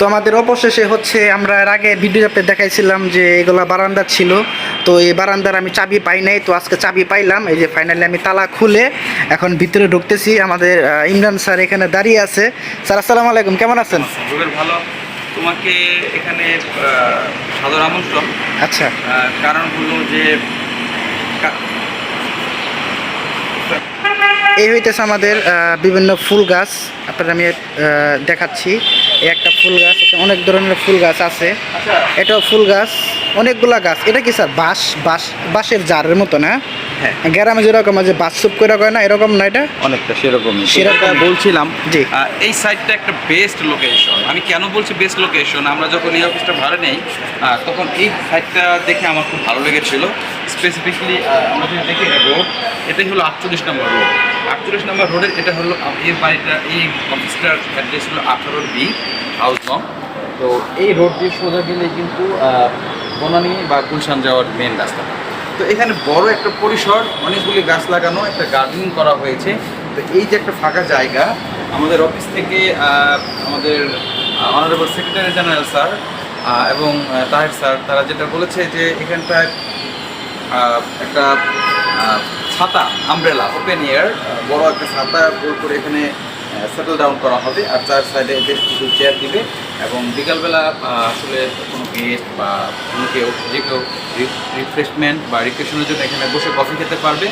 তো আমাদের অবশেষে হচ্ছে আমরা এর আগে ভিডিওতে দেখাইছিলাম যে এগুলা বারান্দা ছিল। তো এই বারান্দার আমি চাবি পাই নাই তো আজকে চাবি পাইলাম। এই যে ফাইনালি আমি তালা খুলে এখন ভিতরে ঢুকতেছি। আমাদের ইমরান স্যার এখানে দাঁড়িয়ে আছে। স্যার আসসালামু আলাইকুম কেমন আছেন? ভালো। তোমাকে এখানে সাদর আমন্ত্রণ। আচ্ছা। কারণ হলো যে এই হইতেছে আমাদের বিভিন্ন ফুল গাছ। আপনারা আমি দেখাচ্ছি। একটা ফুল গাছ অনেক ধরনের ফুল গাছ আছে। এটা এটাও ফুল গাছ অনেকগুলা গাছ। এটা কি স্যার বাঁশ বাঁশ বাঁশের জারের মতো না? হ্যাঁ। গ্রামে যেরকম আছে বাঁশ সুপ করে কয় না এরকম না এটা? অনেকটা সেরকমই। সেরকম। বলছিলাম জি। এই সাইটটা একটা বেস্ট লোকেশন আমি কেন বলছি বেস্ট লোকেশন আমরা যখন এই অফিসটা ভাড়া নেই তখন এই সাইটটা দেখে আমার খুব ভালো লেগেছিল। স্পেসিফিকলি আমরা যদি দেখি রোড এটাই হলো আটচল্লিশ নম্বর রোড আটচল্লিশ নম্বর রোডের এটা হলো এই বাড়িটা এই অফিসটার অ্যাড্রেস হলো আঠারো বি হাউস নং তো এই রোড দিয়ে সোজা গেলে কিন্তু বনানী বা গুলশান যাওয়ার মেন রাস্তা তো এখানে বড় একটা পরিসর, অনেকগুলি গাছ লাগানো, একটা গার্ডেনিং করা হয়েছে। তো এই যে একটা ফাঁকা জায়গা, আমাদের অফিস থেকে আমাদের অনারেবল সেক্রেটারি জেনারেল স্যার এবং তাহের স্যার তারা যেটা বলেছে যে এখানটায় একটা ছাতা আমব্রেলা ওপেন এয়ার বড় একটা ছাতা করে এখানে সেটেল ডাউন করা হবে। আর চার সাইডে বেশ কিছু চেয়ার দিবে। এবং বিকালবেলা আসলে কোনো গেস্ট বা কোনো কেউ যে কেউ রিফ্রেশমেন্ট বা রিফ্রেশনের জন্য এখানে বসে কফি খেতে পারবে।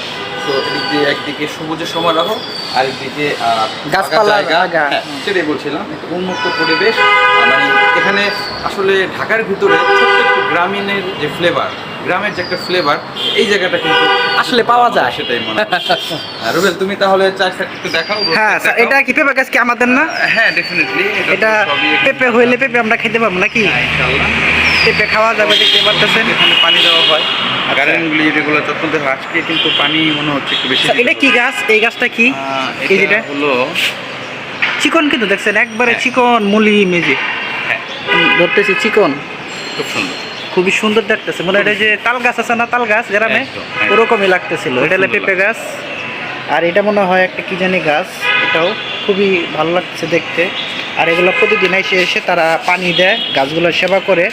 তো এদিক দিয়ে একদিকে সবুজের সমারোহ আরেকদিকে জায়গা। হ্যাঁ, সেটাই বলছিলাম একটা উন্মুক্ত পরিবেশ। মানে এখানে আসলে ঢাকার ভিতরে গ্রামীণের যে ফ্লেভার গ্রামের যে একটা ফ্লেভার এই জায়গাটা কিন্তু আসলে পাওয়া যায়। সেটাই মনে হয়। রুবেল তুমি তাহলে চার একটু দেখাও হ্যাঁ। এটা কি পেঁপে গাছ কি আমাদের না? হ্যাঁ ডেফিনেটলি এটা পেঁপে হইলে পেঁপে আমরা খেতে পারব নাকি? ইনশাআল্লাহ। পেঁপে খাওয়া যাবে দেখতে পারতেছেন। এখানে পানি দেওয়া হয়। আচ্ছা। গার্ডেনগুলি যেগুলো যত্ন দেওয়া হয়, আজকে কিন্তু পানি মনে হচ্ছে একটু বেশি এটা কি গাছ? এই গাছটা কি? এই যেটা? এটা হলো চিকন কিন্তু দেখছেন একবারে হ্যাঁ। চিকন মুলি মেজে। হ্যাঁ। ধরতেছি চিকন। খুব সুন্দর। খুবই সুন্দর দেখতেছে। মনে হয় এটা যে তাল গাছ আছে না তাল গাছ গ্রামে। ওরকমই লাগতেছিল। এটা হলো পেঁপে গাছ। আর এটা মনে হয় একটা কি জানি গাছ এটাও খুবই ভালো লাগছে দেখতে। আর এগুলো প্রতিদিন এসে এসে তারা পানি দেয় গাছগুলোর সেবা করে।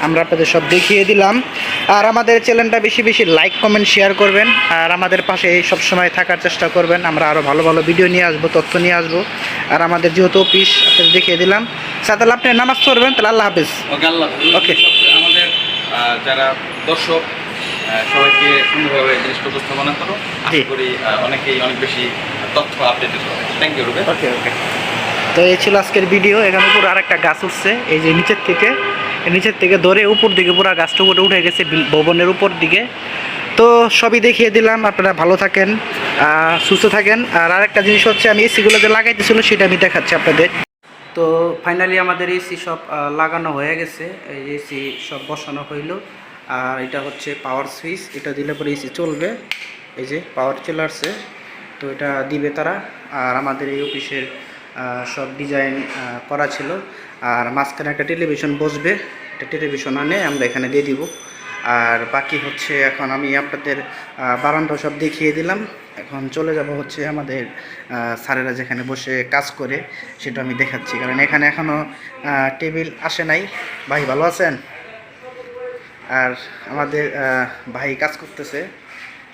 আমরা আপনাদের সব দেখিয়ে দিলাম। আর আমাদের চ্যানেলটা বেশি বেশি লাইক কমেন্ট শেয়ার করবেন। আর আমাদের পাশে সব সময় থাকার চেষ্টা করবেন। আমরা আরও ভালো ভালো ভিডিও নিয়ে আসব তথ্য নিয়ে আসব। আর আমাদের যেহেতু অফিস আপনাদের দেখিয়ে দিলাম। স্যার তাহলে আপনি নামাজ পড়বেন তাহলে আল্লাহ হাফিজ। ওকে আল্লাহ ওকে। যারা দর্শক সবাইকে সুন্দরভাবে জিনিসটা উপস্থাপনা করো। আশা করি অনেকেই অনেক বেশি তথ্য আপডেটেড হবে থ্যাংক ইউ রুবে ওকে ওকে তো এই ছিল আজকের ভিডিও এখানে উপরে আরেকটা গাছ উঠছে। এই যে নিচের থেকে নিচের থেকে ধরে উপর দিকে পুরো গাছটা উপরে উঠে গেছে ভবনের উপর দিকে। তো সবই দেখিয়ে দিলাম। আপনারা ভালো থাকেন সুস্থ থাকেন। আর আরেকটা জিনিস হচ্ছে আমি এসিগুলো যে লাগাইতেছিল সেটা আমি দেখাচ্ছি আপনাদের। তো ফাইনালি আমাদের এসি সব লাগানো হয়ে গেছে। এই এসি সব বসানো হইল। আর এটা হচ্ছে পাওয়ার সুইচ এটা দিলে পরে এসি চলবে। এই যে পাওয়ার চলে তো এটা দিবে তারা। আর আমাদের এই অফিসের সব ডিজাইন করা ছিল। আর মাঝখানে একটা টেলিভিশন বসবে। একটা টেলিভিশন আনে, আমরা এখানে দিয়ে দিব। আর বাকি হচ্ছে এখন আমি আপনাদের বারান্দা সব দেখিয়ে দিলাম। এখন চলে যাব হচ্ছে আমাদের স্যারেরা যেখানে বসে কাজ করে সেটা আমি দেখাচ্ছি। কারণ এখানে এখনও টেবিল আসে নাই। ভাই, ভালো আছেন? আর আমাদের ভাই কাজ করতেছে।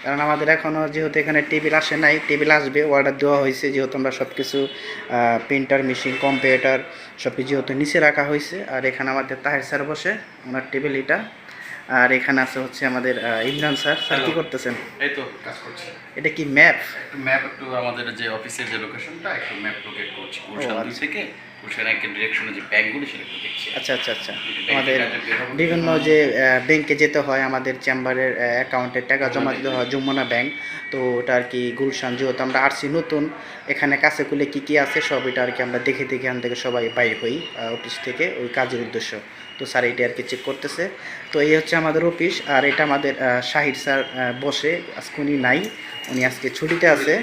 কারণ আমাদের এখনও যেহেতু এখানে টেবিল আসে নাই, টেবিল আসবে অর্ডার দেওয়া হয়েছে, যেহেতু আমরা সব কিছু প্রিন্টার মেশিন কম্পিউটার সব কিছু যেহেতু নিচে রাখা হয়েছে। আর এখানে আমাদের তাহের স্যার বসে, ওনার টেবিল এটা আর এখানে আছে হচ্ছে আমাদের ইমরান স্যার। স্যার কি করতেছেন? এই তো কাজ করছি। এটা কি ম্যাপ? একটু ম্যাপ একটু আমাদের যে অফিসের যে লোকেশনটা একটু ম্যাপ লোকেট করছি। গুলশান দুই থেকে গুলশান ডিরেকশনে যে ব্যাংকগুলো সেটা দেখছি। আচ্ছা আচ্ছা আচ্ছা। আমাদের। বিভিন্ন যে ব্যাংকে যেতে হয় আমাদের চেম্বারের অ্যাকাউন্টে টাকা জমা দিতে হয় যমুনা ব্যাংক তো ওটা আর কি গুলশান যেহেতু আমরা আসছি নতুন এখানে কাছে খুলে কী কী আছে সব এটা আর কি আমরা দেখে দেখে এখান থেকে সবাই বাইর হই অফিস থেকে ওই কাজের উদ্দেশ্য। তো স্যার এটা আর কি চেক করতেছে। তো এই হচ্ছে আমাদের অফিস আর এটা আমাদের শাহিদ স্যার বসে আজকে উনি নাই উনি আজকে ছুটিতে আছে।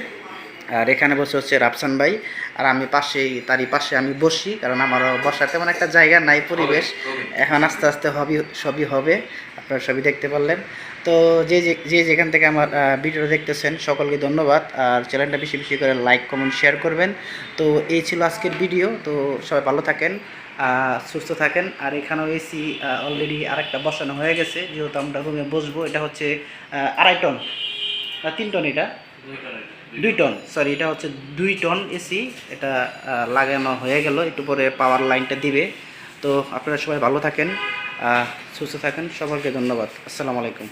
আর এখানে বসে হচ্ছে রাফসান ভাই। আর আমি পাশেই তারই পাশে আমি বসি কারণ আমারও বসার তেমন একটা জায়গা নাই পরিবেশ। এখন আস্তে আস্তে হবি সবই হবে। আপনারা সবই দেখতে পারলেন। তো যে যে- যে যেখান থেকে আমার ভিডিও দেখতেছেন সকলকে ধন্যবাদ। আর চ্যানেলটা বেশি বেশি করে লাইক কমেন্ট শেয়ার করবেন। তো এই ছিল আজকের ভিডিও। তো সবাই ভালো থাকেন সুস্থ থাকেন। আর এখানেও এসি অলরেডি আরেকটা বসানো হয়ে গেছে। যেহেতু আমরা রুমে বসবো এটা হচ্ছে আড়াই টন। না তিন টন এটা। দুই টন সরি এটা হচ্ছে দুই টন এসি, এটা লাগানো হয়ে গেল, একটু পরে পাওয়ার লাইনটা দিবে। তো আপনারা সবাই ভালো থাকেন সুস্থ থাকেন সকলকে ধন্যবাদ, আসসালামু আলাইকুম।